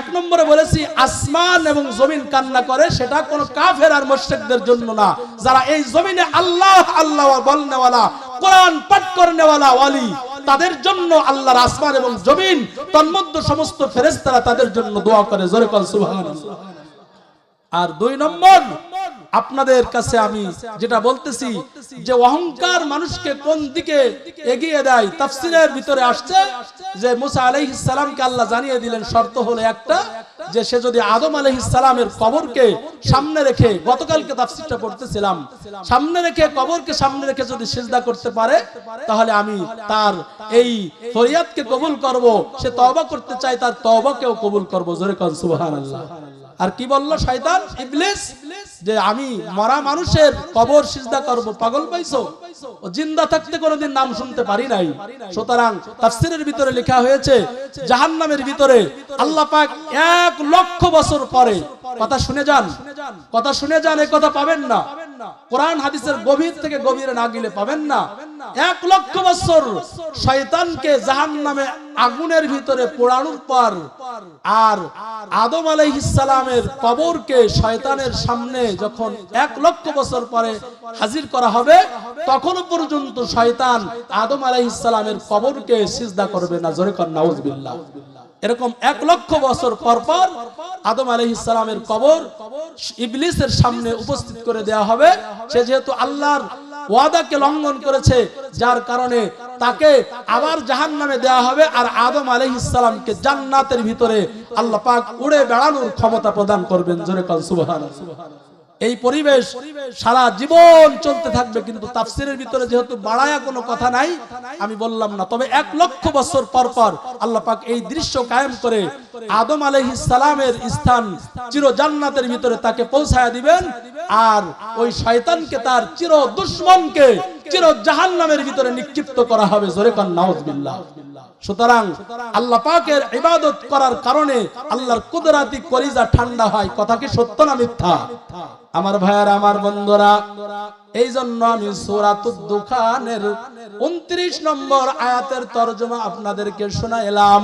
এক নম্বরে বলেছি, আসমান এবং জমিন কান্না করে, সেটা কোন কাফের আর মোশেকদের জন্য না। যারা এই জমিনে আল্লাহ আল্লাহ বলনেওয়ালা, কোরআন পাঠ করনেওয়ালা ওয়ালি, তাদের জন্য আল্লাহর আসমান এবং জমিন, তন্মধ্যে সমস্ত ফেরেস্তারা তাদের জন্য দোয়া করে। জোরে কল সুবহানাল্লাহ। আর দুই নম্বর আপনাদের কাছে আমি যেটা বলতেছি যে অহংকার মানুষকে কোন দিকে এগিয়ে দেয়, তাফসিরের ভিতরে আসছে যে মুসা আলাইহিস সালামকে আল্লাহ জানিয়ে দিলেন, শর্ত হলো একটা, যে সে যদি আদম আলাইহিস সালামের কবরকে সামনে রেখে, গতকালকে তাফসিরটা পড়তেছিলাম, সামনে রেখে, কবরকে সামনে রেখে যদি সিজদা করতে পারে, তাহলে আমি তার এই ফরিয়াদকে কবুল করব, সে তওবা করতে চায়, তার তওবাকেও কবুল করব। জোরে কোন, সুবহানাল্লাহ। আর কি বলল শয়তান? ইবলিস, যে আমি মরা মানুষের কবর সিজদা করব, পাগল পাইছো? ও জিন্দা থাকতে কোনোদিন নাম শুনতে পারি নাই। সুতরাং তাফসিরের ভিতরে লেখা হয়েছে, জাহান্নামের ভিতরে আল্লাহ পাক এক লক্ষ বছর পরে, কথা শুনে যান, কথা শুনে যান এই কথা পাবেন না। কোরআন হাদিসের গভীর থেকে গভীরে না গেলে পাবেন না। এক লক্ষ বছর শয়তানকে জাহান্নামে আগুনের ভিতরে পোড়ানোর পর আর আদম আলাইহিস সালামের কবরকে শয়তানের সামনে যখন এক লক্ষ বছর পরে হাজির করা হবে, তখনও পর্যন্ত শয়তান আদম আলাইহিস সালামের কবরকে সিজদা করবে না। জোরে কর নাউজুবিল্লাহ। এরকম এক লক্ষ বছর পর পর আদম আলাইহিস সালামের কবর ইবলিসের সামনে উপস্থিত করে দেয়া হবে। সে যেহেতু আল্লাহর ওয়াদাকে লঙ্ঘন করেছে, যার কারণে তাকে আবার জাহান নামে দেওয়া হবে আর আদম আলহিসামকে জান্নাতের ভিতরে আল্লাহ পাক উড়ে বেড়ানোর ক্ষমতা প্রদান করবেন। জোরে কাল সুবহানাল্লাহ। এই পরিবেশ সারা জীবন চলতে থাকবে, কিন্তু তাফসিরের ভিতরে যেহেতু বাড়ায়া কোনো কথা নাই, আমি বললাম না। তবে এক লক্ষ বছর পর পর আল্লাহ পাক এই দৃশ্য কায়েম করে আদম আলাইহিস সালামের স্থান চির জান্নাতের ভিতরে তাকে পৌঁছায়া দিবেন, আর ওই শয়তানকে, তার চির দুশ্মনকে চির জাহান্নামের ভিতরে নিক্ষিপ্ত করা হবে। জোরে কান, নাউজুবিল্লাহ। সুতরাং আল্লাহ পাকের ইবাদত করার কারণে আল্লাহর কুদরাতি কলিজা ঠান্ডা হয়। কথা কি সত্য না মিথ্যা? আমার ভাইয়ার, আমার বন্ধুরা এই জন্য আমি সূরাতুদ দুখানের 29 নম্বর আয়াতের তরজমা আপনাদেরকে শোনাইলাম।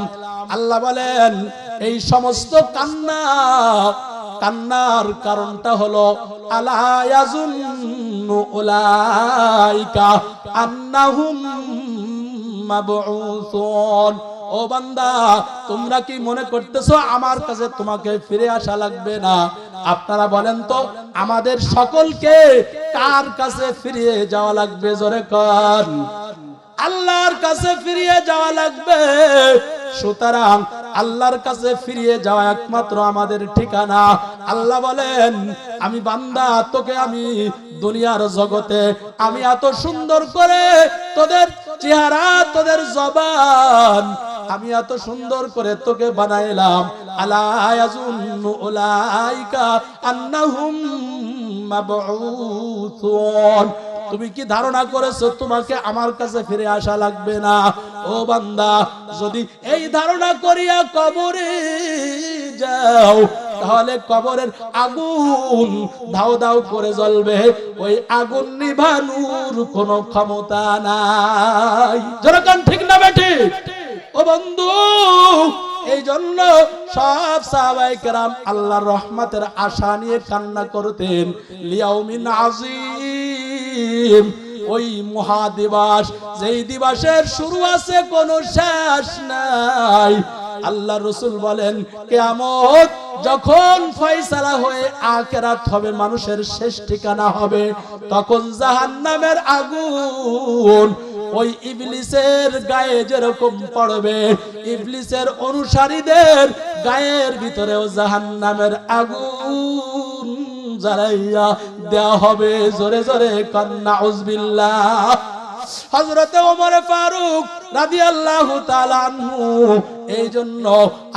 আল্লাহ বলেন, এই সমস্ত কান্না কান্নার কারণটা হলো ও বান্দা, তোমরা কি মনে করতেছো আমার কাছে তোমাকে ফিরে আসা লাগবে না? আপনারা বলেন তো, আমাদের সকলকে কার কাছে ফিরিয়ে যাওয়া লাগবে? জোরে কর আল্লাহর কাছে ফিরিয়ে যাওয়া লাগবে। সুতরাং আল্লাহর কাছে ফিরিয়ে যাওয়া একমাত্র আমাদের ঠিকানা। আল্লাহ বলেন, আমি বান্দা, তোকে আমি দুনিয়ার জগতে, আমি এত সুন্দর করে তোদের চেহারা, তোদের জবান, আমি এত সুন্দর করে তোকে বানাইলাম। আলা উলাইকা আন্নাহুম মাবউসুন তুমি কি ধারণা করেছ তোমাকে আমার কাছে ফিরে আসা লাগবে না? ও বান্দা, যদি এই ধারণা করিয়া কবরে যাও। তাহলে কবরের আগুন ধাও ধাও করে জ্বলবে। ওই আগুন নিভানোর কোনো ক্ষমতা নাই। যেরকম ঠিক না বেঠি? ও বন্ধু এই জন্য সব সাহাবাই কেরাম আল্লাহর রহমতের আশা নিয়ে কান্না করতেন। লিয়াউমিন আজিম ওই মহাদিবাস, যেই দিবসের শুরু আছে, কোনো শেষ নাই। আল্লাহ রসুল বলেন, কেয়ামত যখন ফয়সালা হয়ে আখেরাত হবে, মানুষের শেষ ঠিকানা হবে, তখন জাহান্নামের আগুন ওই ইবলিসের গায়ে যেরকম পড়বে, ইবলিসের অনুসারীদের গায়ের ভিতরেও জাহান্নামের আগুন জ্বালাইয়া দেয়া হবে। জোরে জোরে কান্না উজবিল্লাহ হজরতে ওমর ফারুক রাদিয়াল্লাহু আল্লাহ আনহু এই জন্য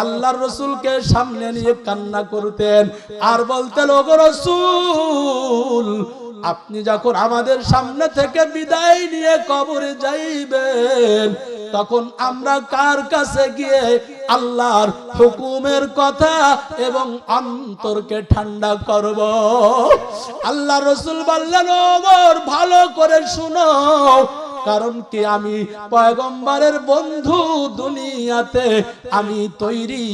আল্লাহর রসুলকে সামনে নিয়ে কান্না করতেন। আর বলতেন, ওগো রসুল আপনি যখন আমাদের সামনে থেকে বিদায় নিয়ে কবরে যাইবেন, তখন আমরা কার কাছে গিয়ে আল্লাহর হুকুমের কথা এবং অন্তরকে ঠান্ডা করব? আল্লাহ রসুল বললেন, ওমর, ভালো করে শুনো। কারণ কি আমি পয়গম্বরের বন্ধু দুনিয়াতে আমি তৈরি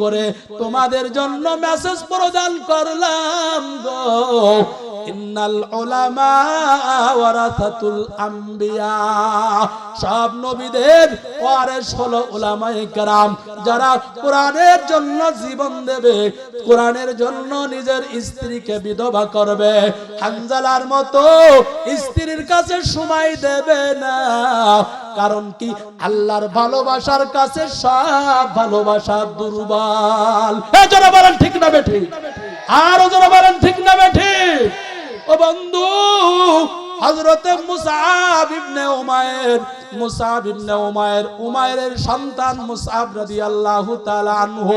করে তোমাদের জন্য মেসেজ প্রদান করলাম গো। ইন্নাল উলামা ওয়ারাসাতুল আম্বিয়া। সব নবীদের ওয়ারিস হলো যারা কোরআনের জন্য জীবন দেবে, কোরআনের জন্য নিজের স্ত্রীকে বিধবা করবে। হানজালার মতো স্ত্রীর কাছে সময় দেবে না, কারণ কি? আল্লাহর ভালোবাসার কাছে সব ভালোবাসা দুর্বল। এ যারা বলেন, ঠিক না বেঠি? আরও যারা বলেন, ঠিক বন্ধু হজরতে মুসআব ইবনে উমায়ের মুসআব ইবনে উমায়ের উমায়ের সন্তান মুসাব রাদিয়াল্লাহু তাআলা আনহু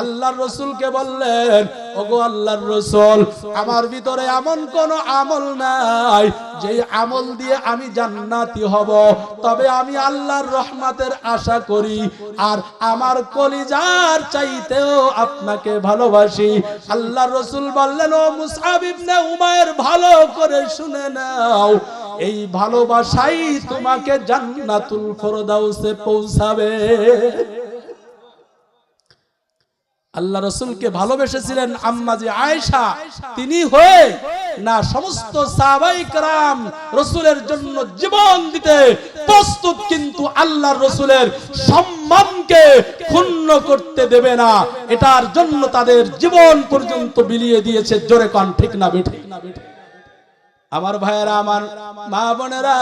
আল্লাহর রাসূলকে বললেন, ওগো আল্লাহর রাসূল, আমার ভিতরে এমন কোন আমল নাই যে আমল দিয়ে আমি জান্নাতি হব। তবে আমি আল্লাহর রহমতের আশা করি, আর আমার কলিজার চাইতেও আপনাকে ভালোবাসি। আল্লাহর রসুল বললেন, ও মুসআব ইবনে উমায়ের, ভালো করে শুনে নাও, এই ভালোবাসাই তোমাকে জান্নাতুল ফেরদাউসে পৌঁছাবে। আল্লাহ রসুলকে ভালোবেসেছিলেন আম্মাজি আয়সা তিনি হয়ে না সমস্ত সাবাইকরাম রসুলের জন্য জীবন দিতে প্রস্তুত কিন্তু আল্লাহর রসুলের সম্মানকে ক্ষুণ্ণ করতে দেবে না। এটার জন্য তাদের জীবন পর্যন্ত বিলিয়ে দিয়েছে জোরে কন ঠিক না বেঠিক আমার ভাইয়েরা আমার মা বোনেরা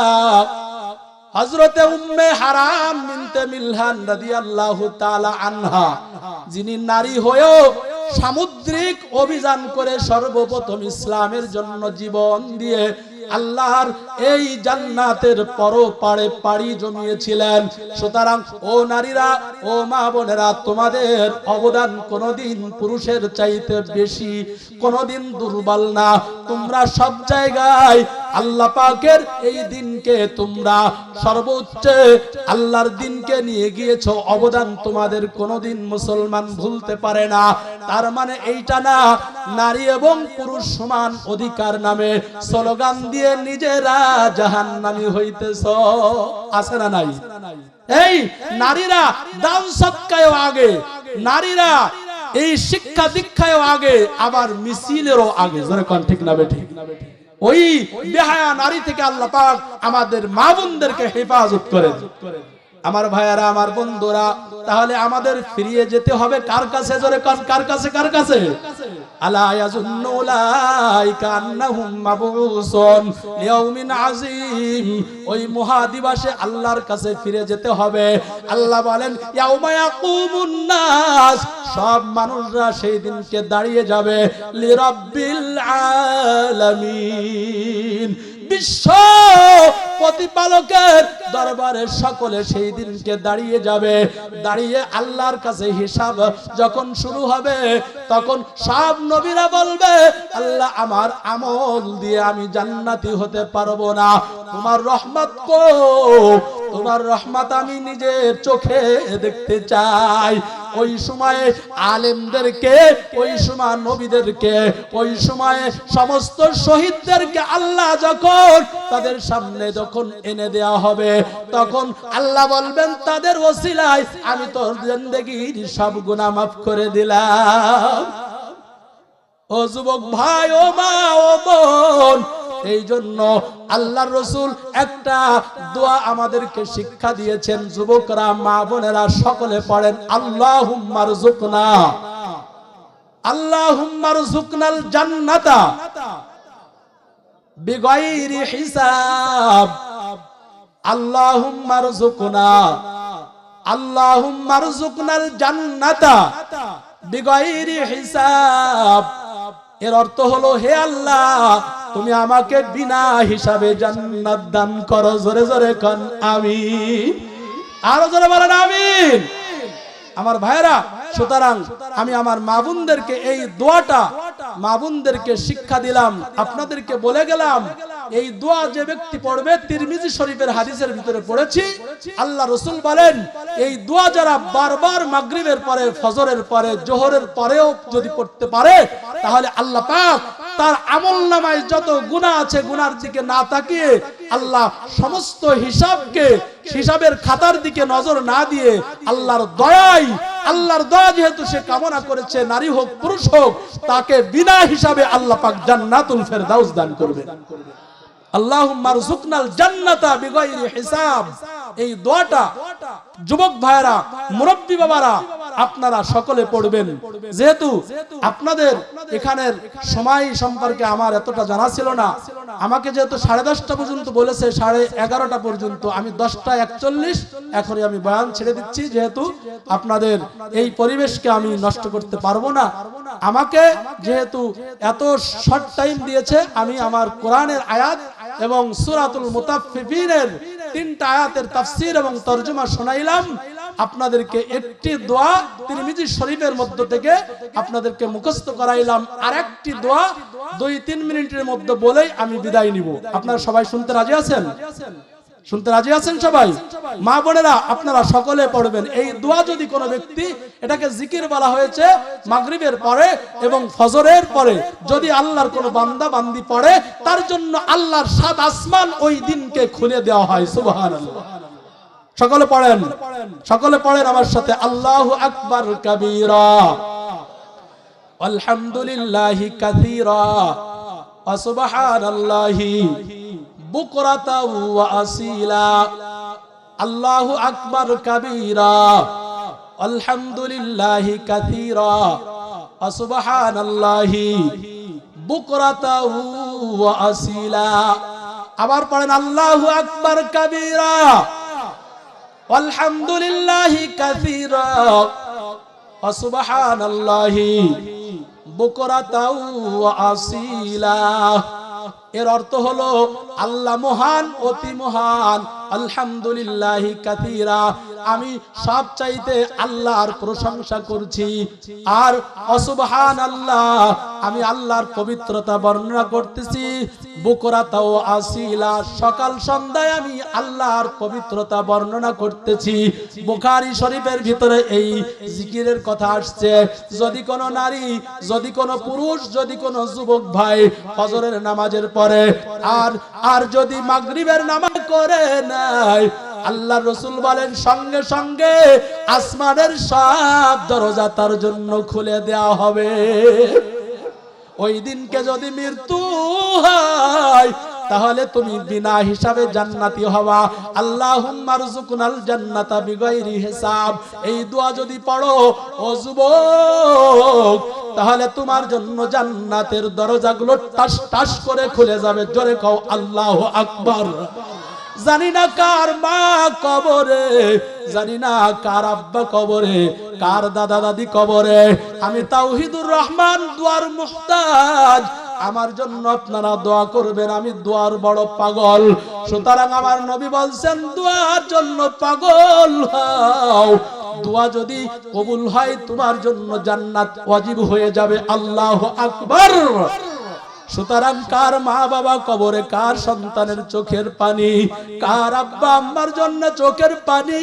হজরতে উম্মে হারাম বিনতে মিলহান রাদিয়াল্লাহু তাআলা আনহা, যিনি নারী হয়েও সামুদ্রিক অভিযান করে সর্বপ্রথম ইসলামের জন্য জীবন দিয়ে আল্লাহর এই জান্নাতের পরপারে পাড়ি জমিয়েছিলেন। সুতরাং, ও নারীরা, ও মা বোনেরা, তোমাদের অবদান কোনোদিন পুরুষের চাইতে বেশি, কোনোদিন দুর্বল না। তোমরা সব জায়গায় আল্লাহ পাকের এই দিনকে তোমরা সর্বোচ্চ আল্লাহর দিনকে নিয়ে গিয়েছো। অবদান তোমাদের কোনোদিন মুসলমান ভুলতে পারে না। তার মানে এইটা না, নারী এবং পুরুষ সমান অধিকার নামে স্লোগান দিয়ে নিজেরা জাহান্নামী হইতেছ। আছে না নাই? এই নারীরা দান সৎকায়ও আগে, নারীরা এই শিক্ষা দীক্ষায়ও আগে, আবার মিছিলেরও আগে। জোরে কোন, ঠিক না বেঠিক ওই বেহায়া নারী থেকে আল্লাহ পাক আমাদের মা বোনদেরকে হেফাজত করেন। আমার ভাইয়ারা, আমার বন্ধুরা, তাহলে আমাদের ফিরিয়ে যেতে হবে কার কাছে? জোরে কার কাছে কার কাছে? ওই মহাদিবসে আল্লাহর কাছে ফিরে যেতে হবে। আল্লাহ বলেন সব মানুষরা সেই দিনকে দাঁড়িয়ে যাবে। বিশ্ব প্রতিপালকের দরবারে সকলে সেই দিনকে দাঁড়িয়ে যাবে। দাঁড়িয়ে আল্লাহর কাছে হিসাব যখন শুরু হবে, তখন সব নবীরা বলবে, আল্লাহ, আমার আমল দিয়ে আমি জান্নাতি হতে পারব না। তোমার রহমত কো তোমার রহমত আমি নিজের চোখে দেখতে চাই। ওই সময়ে আলেমদেরকে, ওই সময় নবীদেরকে, ওই সময়ে সমস্ত শহীদদেরকে আল্লাহ যখন তাদের সামনে যখন এনে দেয়া হবে, তখন আল্লাহ বলবেন, তাদের ওসিলায় আমি তোর জিন্দগির সব গুনাহ মাফ করে দিলাম। ও যুবক ভাই, ও মা, ও বোন এই জন্য আল্লাহর রসুল একটা দোয়া আমাদেরকে শিক্ষা দিয়েছেন। যুবকরা, মা বোনেরা সকলে পড়েন আল্লাহ হুম্মার জুকনা আল্লাহ হুম্মার জুকনাল জান্নাতা হিসাব। আল্লাহ জুকনা আল্লাহ জুকনাল জান্নাতা। হিসাব। এর অর্থ হলো, হে আল্লাহ তুমি আমাকে বিনা হিসাবে জান্নাত দান করো। জোরে জোরে কন আমি আরও জোরে বলেন, আমিন। আমার ভাইরা সুতরাং আমি আমার মাবুনদেরকে এই দোয়াটা মাবুনদেরকে শিক্ষা দিলাম, আপনাদেরকে বলে গেলাম, এই দোয়া যে ব্যক্তি পড়বে, তিরমিজি শরীফের হাদিসের ভিতরে পড়েছি। আল্লাহ রসুল বলেন, এই দোয়া যারা বারবার মাগরিবের পরে, ফজরের পরে, জোহরের পরেও যদি পড়তে পারে, তাহলে আল্লাহ পাক তার আমল নামায় যত গুণা আছে গুনার দিকে না তাকিয়ে আল্লাহ সমস্ত হিসাবকে হিসাবের খাতার দিকে নজর না দিয়ে আল্লাহর দয়াই, আল্লাহর দয়া যেহেতু সে কামনা করেছে, নারী হোক, পুরুষ হোক, তাকে বিনা হিসাবে আল্লাহ পাক জান্নাতুল ফেরদাউস দান হিসাব। এই দোয়াটা যুবক ভাইরা মুরব্বী বাবারা আপনারা সকলে পড়বেন। যেহেতু আপনাদের এখানের সময় সম্পর্কে আমার এতটা জানা ছিল না, আমাকে যেহেতু সাড়ে দশটা পর্যন্ত বলেছে, সাড়ে এগারোটা পর্যন্ত, আমি দশটা একচল্লিশ, এখনই আমি বয়ান ছেড়ে দিচ্ছি, যেহেতু আপনাদের এই পরিবেশকে আমি নষ্ট করতে পারব না। আমাকে যেহেতু এত শর্ট টাইম দিয়েছে, আমি আমার কোরআনের আয়াত এবং সুরাতুল মুতাফফিফিনের তিনটা আয়াতের তাফসীর এবং তর্জমা শোনাইলাম। আপনাদেরকে একটি দোয়া তিরমিজি শরীফের মধ্য থেকে আপনাদেরকে মুখস্থ করাইলাম। আর একটি দোয়া দুই তিন মিনিটের মধ্যে বলেই আমি বিদায় নিব। আপনারা সবাই শুনতে রাজি আছেন? শুনতে রাজি আছেন সবাই? মা বোনেরা, আপনারা সকলে পড়বেন। এই দোয়া যদি কোনো ব্যক্তি এটাকে জিকির বলা হয়েছে মাগরিবের পরে এবং ফজরের পরে, যদি আল্লাহর কোনো বান্দা বান্দি পড়ে, তার জন্য আল্লাহর সাত আসমান ওই দিনকে খুলে দেওয়া হয়। সুবহানাল্লাহ। সকলে পড়েন। সকলে পড়েন আমার সাথে। আল্লাহু আকবার কাবীরা। আলহামদুলিল্লাহি কাসীরা। ওয়া সুবহানাল্লাহি বুকরাতা ওয়া আসীলা। আল্লাহু আকবার কাবীরা। আলহামদুলিল্লাহি কাসীরা। ওয়া সুবহানাল্লাহি বুকরাতা ওয়া আসীলা। আবার পড়েন, আল্লাহু আকবার কাবীরা। আলহামদুলিল্লাহি কাসীরা। ওয়া সুবহানাল্লাহি বুকরাতাও ওয়া আসিলা। এর অর্থ হলো আল্লাহ মহান অতি মহান। আলহামদুলিল্লাহ কাতিরা আমি সব চাইতে আল্লাহর প্রশংসা করছি। আর অসুবহান আল্লাহ আমি আল্লাহর পবিত্রতা বর্ণনা করতেছি। বুকরাতাও আসিলা, সকাল সন্ধ্যায় আমি আল্লাহর পবিত্রতা বর্ণনা করতেছি। শরীফের ভিতরে এই জিকিরের কথা আসছে, যদি কোনো নারী, যদি কোনো পুরুষ, যদি কোনো যুবক ভাই ফজরের নামাজের পরে, আর আর যদি মাগরিবের নামাজ করে নাই। আল্লাহ রসুল বলেন, সঙ্গে সঙ্গে আসমানের সব দরজা তার জন্য খুলে দেওয়া হবে। ওই দিনকে যদি মৃত্যু হয়, তাহলে তুমি বিনা হিসাবে জান্নাতি হওয়া আল্লাহুম্মা রযুকনাল জান্নাতা বিগাইরি হিসাব। এই দোয়া যদি পড়ো, ও যুবক, তাহলে তোমার জন্য জান্নাতের দরজাগুলো টাস টাস করে খুলে যাবে। জোরে কও, আল্লাহু আকবার। জানি না কার মা কবরে, জানি না কার আব্বা কবরে, কার দাদা দাদি কবরে। আমি তাওহিদুর রহমান দুয়ার মুহতাজ। আমার জন্য আপনারা দোয়া করবেন, আমি দোয়ার বড় পাগল। সুতরাং আমার নবী বলছেন, দোয়ার জন্য পাগল হও। দোয়া যদি কবুল হয়, তোমার জন্য জান্নাত ওয়াজিব হয়ে যাবে। আল্লাহ আকবার। সুতরাং কার মা বাবা কবরে, কার সন্তানের চোখের পানি, কার আব্বা আম্মার জন্য চোখের পানি?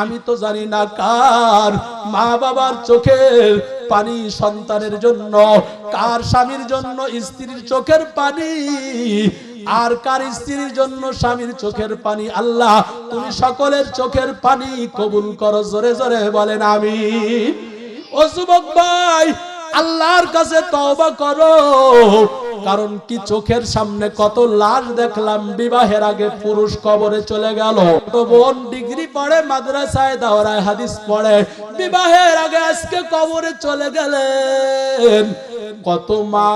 আমি তো জানি না কার মা বাবার চোখের পানি সন্তানের জন্য, কার স্বামীর জন্য স্ত্রীর চোখের পানি, আর কার স্ত্রীর জন্য স্বামীর চোখের পানি। আল্লাহ, তুমি সকলের চোখের পানি কবুল করো, জোরে জোরে বলেন আমি ও যুবক ভাই আল্লাহর কাছে তওবা করো। কারণ কি চোখের সামনে কত লাশ দেখলাম, বিবাহের আগে পুরুষ কবরে চলে গেল। তো বোন ডিগ্রি পড়ে, মাদ্রাসায় দাওরায় হাদিস পড়ে, বিবাহের আগে আজকে কবরে চলে গেলেন। কত মা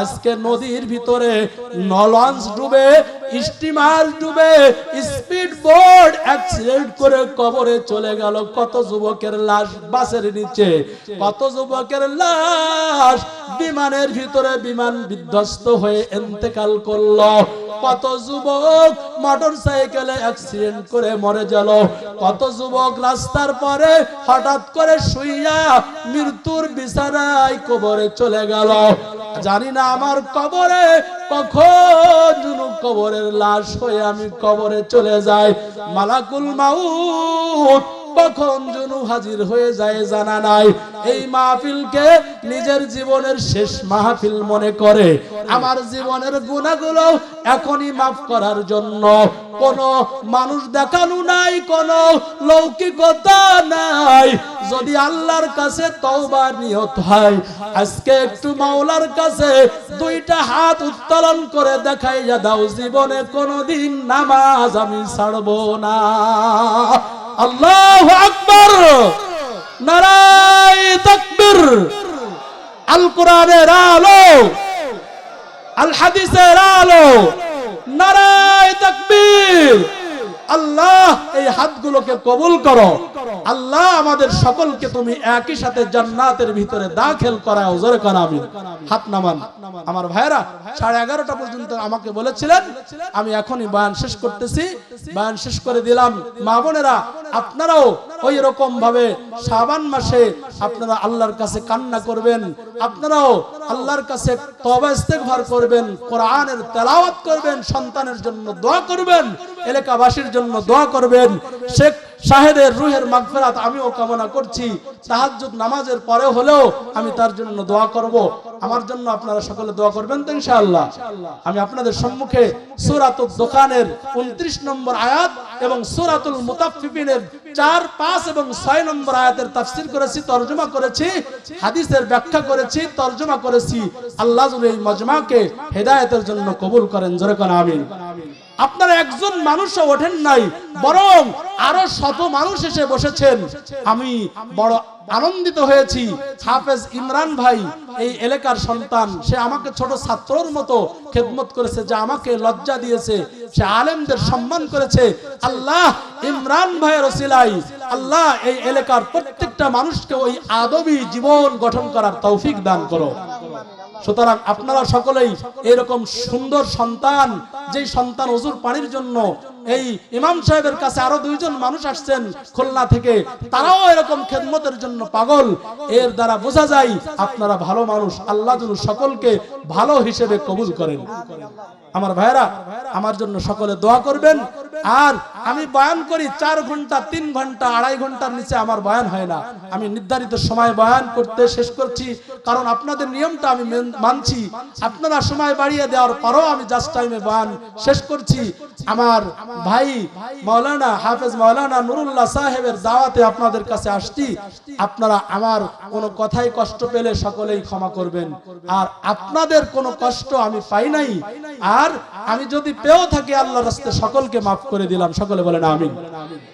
আজকে নদীর ভিতরে নলঞ্চ ডুবে স্টিমার ডুবে স্পিড বোর্ড অ্যাক্সিডেন্ট করে কবরে চলে গেল। কত যুবকের লাশ বাসের নিচে, কত যুবকের লাশ বিমানের ভিতরে বিমান বিধ্বস্ত হয়ে ইন্তেকাল করল। কত যুবক মোটর সাইকেলে অ্যাক্সিডেন্ট করে মরে গেল। কত যুবক রাস্তার পরে হঠাৎ করে শুইয়া মৃত্যুর বিছানায় কবরে চলে গেল। জানি না আমার কবরে কখন কবরের লাশ হয়ে আমি কবরে চলে যাই। মালাকুল মাউত কখন জুনু হাজির হয়ে যায় জানা নাই। এই মাহফিলকে নিজের জীবনের শেষ মাহফিল মনে করে। আমার জীবনের গুণাগুলো এখনই মাফ করার জন্য। কোন মানুষ দেখানো নাই, কোন লৌকিকতা নাই। যদি আল্লাহর কাছে তওবা নিয়ত হয়, আজকে একটু মাওলার কাছে দুইটা হাত উত্তোলন করে দেখাইয়া দাও, জীবনে কোনোদিন নামাজ আমি ছাড়বো না। আল্লাহু আকবর। নারায় তকবির। আল কোরআনের আলো। আল হাদিসের আলো। নারায় তাকবীর। আল্লাহ, এই হাতগুলোকে কবুল করো। আল্লাহ, আমাদের সকলকে তুমি একই সাথে জান্নাতের ভিতরে দাখিল করাও। জোরে করাবি হাত নামান। আমার ভাইরা সাড়ে এগারোটা পর্যন্ত আমাকে বলেছিলেন, আমি এখনই বয়ান শেষ করতেছি। বয়ান শেষ করে দিলাম। মা বোনেরা, আপনারাও ওই রকম ভাবে শাবান মাসে আপনারা আল্লাহর কাছে কান্না করবেন, আপনারাও আল্লাহর কাছে ইস্তেগফার করবেন, কোরআনের তেলাওয়াত করবেন, সন্তানের জন্য দোয়া করবেন, এলাকাবাসীর জন্য দোয়া করবেন। শেখ শাহেদের রুহের মাগফিরাত আমিও কামনা করছি। তাহাজ্জুদ নামাজের পরে হলেও আমি তার জন্য দোয়া করব। আমার জন্য আপনারা সকলে দোয়া করবেন তো ইনশাআল্লাহ। আমি আপনাদের সম্মুখে সূরাতুদ দোকানের 29 নম্বর আয়াত এবং সুরাতুল মুতাফিফিনের চার, পাঁচ এবং ছয় নম্বর আয়াতের তাফসির করেছি, তর্জমা করেছি, হাদিসের ব্যাখ্যা করেছি, তর্জমা করেছি। আল্লাহ এই মজমাকে হেদায়তের জন্য কবুল করেন। জোরে কন, আমিন। আপনারা একজন মানুষও ওঠেন নাই, বরং আরও শত মানুষ এসে বসেছেন। আমি বড় আনন্দিত হয়েছি। হাফেজ ইমরান ভাই, এই এলাকার সন্তান, সে আমাকে ছোট ছাত্রর মতো খেদমত করেছে, যা আমাকে লজ্জা দিয়েছে, সে আলেমদের সম্মান করেছে। আল্লাহ ইমরান ভাইয়ের ওসিলাই আল্লাহ এই এলাকার প্রত্যেকটা মানুষকে ওই আদবী জীবন গঠন করার তৌফিক দান করো। সুতরাং আপনারা সকলেই এরকম সুন্দর সন্তান, যেই সন্তান অজুর পানির জন্য এই ইমাম সাহেবের কাছে আরও দুইজন মানুষ আসছেন খুলনা থেকে, তারাও এরকম খেদমতের জন্য পাগল। এর দ্বারা বোঝা যায় আপনারা ভালো মানুষ, আল্লাহ যেন সকলকে ভালো হিসেবে কবুল করেন। আমার ভাইরা আমার জন্য সকলে দোয়া করবেন। আর আমি বয়ান করি, চার ঘণ্টা, তিন ঘণ্টা, আড়াই ঘণ্টার নিচে আমার বয়ান হয় না। আমি নির্ধারিত সময় বয়ান করতে শেষ করছি। কারণ আপনাদের নিয়মটা আমি মানছি। আপনারা সময় বাড়িয়ে দেওয়ার পরও আমি জাস্ট টাইমে বয়ান শেষ করছি। আমার ভাই মাওলানা, হাফেজ মাওলানা নুরুল্লাহ সাহেবের দাওয়াতে আপনাদের কাছে আসছি। আপনারা আমার কোনো কথাই কষ্ট পেলে সকলেই ক্ষমা করবেন। আর আপনাদের কোনো কষ্ট আমি পাই নাই। আর আমি যদি পেয়েও থাকি আল্লাহ রাস্তে সকলকে মাফ করে দিলাম। সকলে বলেন আমিন।